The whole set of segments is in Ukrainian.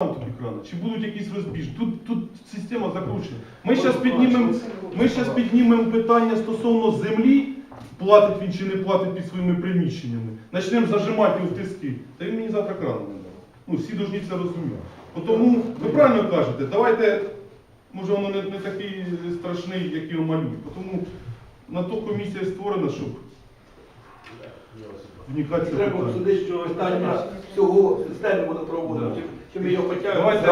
Там чи будуть якісь розбіжки. Тут, тут система закручена. Ми зараз піднімемо ми щас питання стосовно землі, платить він чи не платить під своїми приміщеннями. Почнемо зажимати його в тиски. Та він мені завтра крани не дав. Ну, всі повинні це розуміти. Бо Тому ви правильно кажете, давайте, може воно не, не такий страшний, як його малюють. Тому на то комісія створена, щоб вникати Треба обсудити, що остання всього системи водопроводу. Чи ми його потягнемо? Давайте,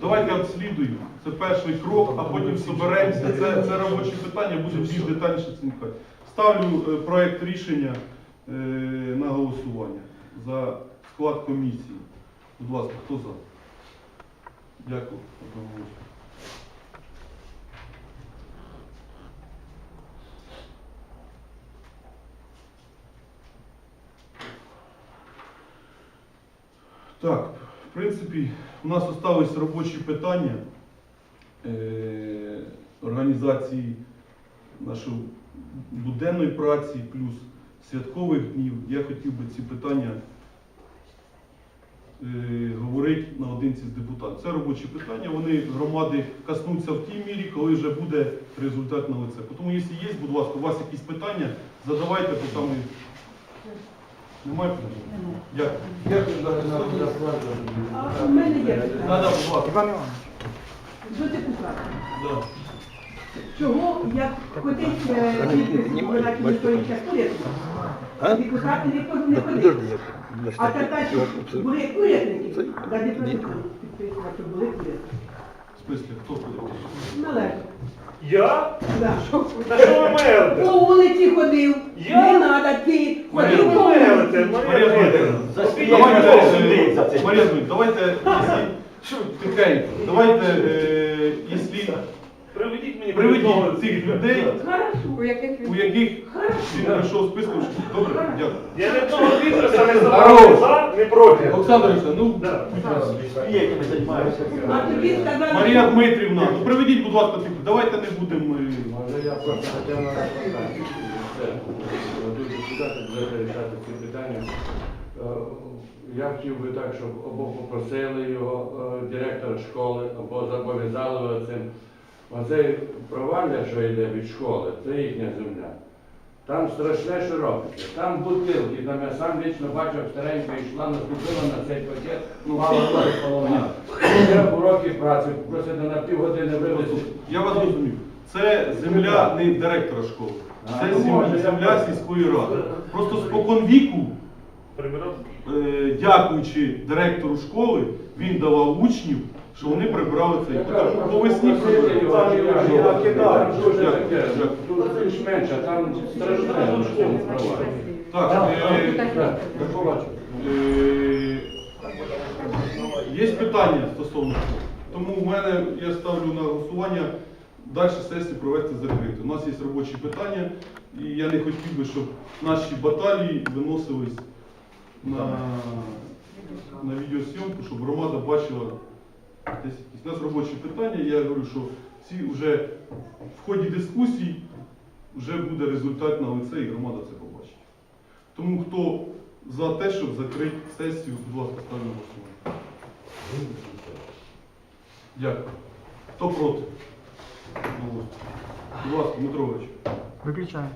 давайте, обслідуємо. Це перший крок, а потім соберемося. Це, це робоче питання, буде більш детальніше цінкати. Ставлю е, проект рішення е, на голосування за склад комісії. Будь ласка, хто за? Дякую. Одноголосно. Так, в принципі, у нас залишились робочі питання е, організації нашої буденної праці плюс святкових днів. Я хотів би ці питання е, говорити наодинці з депутатом. Це робочі питання, вони громади коснуться в тій мірі, коли вже буде результат на лице. Тому, якщо є, будь ласка, у вас якісь питання, задавайте, бо там і- немає питань? Дякую. Дякую за за- за. А в мене є питання. Да, да, будь ласка. Іван Іванович. До депутата. Да. Чого, як ходить е, підпис на території уряду, депутати не не ходять. А тепер щоб були урядники, да депутати підписувати, щоб були урядники. В смислі, хто ходить? Належить. Я? Да. Та що ви мелите? По вулиці ходив, Я? не треба ти, Марія, ходив мелите, вулиці. Марія Дмитрівна. Давайте, Давайте, е, Марія Дмитрівна, давайте, якщо, тихенько, давайте, е, якщо Приведіть мені приведіть цих людей, Хорошо. у яких він пройшов списку, добре, дякую. Я не того підписа не забрав за, не проти. Олександр ну, Да. А тобі сказали, Марія Дмитрівна, ну приведіть, будь ласка, тих, давайте не будемо. е, Може я просто хотів на дуже депутати вирішати ці питання. Е, Я хотів би так, щоб або попросили його е, директора школи, або зобов'язали його цим. Оцей провалля, що йде від школи, це їхня земля. Там страшне, що робиться. Там бутилки, там я сам вічно бачив, старенька йшла, наступила на цей пакет, ну мало ноги поломала. Я уроки праці, просити на півгодини вивезти. Я вас розумію. Це земля не директора школи, це ну, земля сільської ради. Просто спокон віку е, дякуючи директору школи, він давав учнів, що вони прибрали цей. По весні прибрали. Там дуже Дякую, таке, тут більш менше, там страшне. Так, е, побачу. е, є питання стосовно цього. Тому в мене я ставлю на голосування далі сесію провести закрито. У нас є робочі питання, і я не хотів би, щоб наші баталії виносились на, на відеосйомку, щоб громада бачила. У нас робочі питання. Я говорю, що всі вже в ході дискусій вже буде результат на лице, і громада це побачить. Тому хто за те, щоб закрити сесію, будь ласка, на голосування. Дякую. Хто проти? Будь ласка, Дмитрович. Виключаю.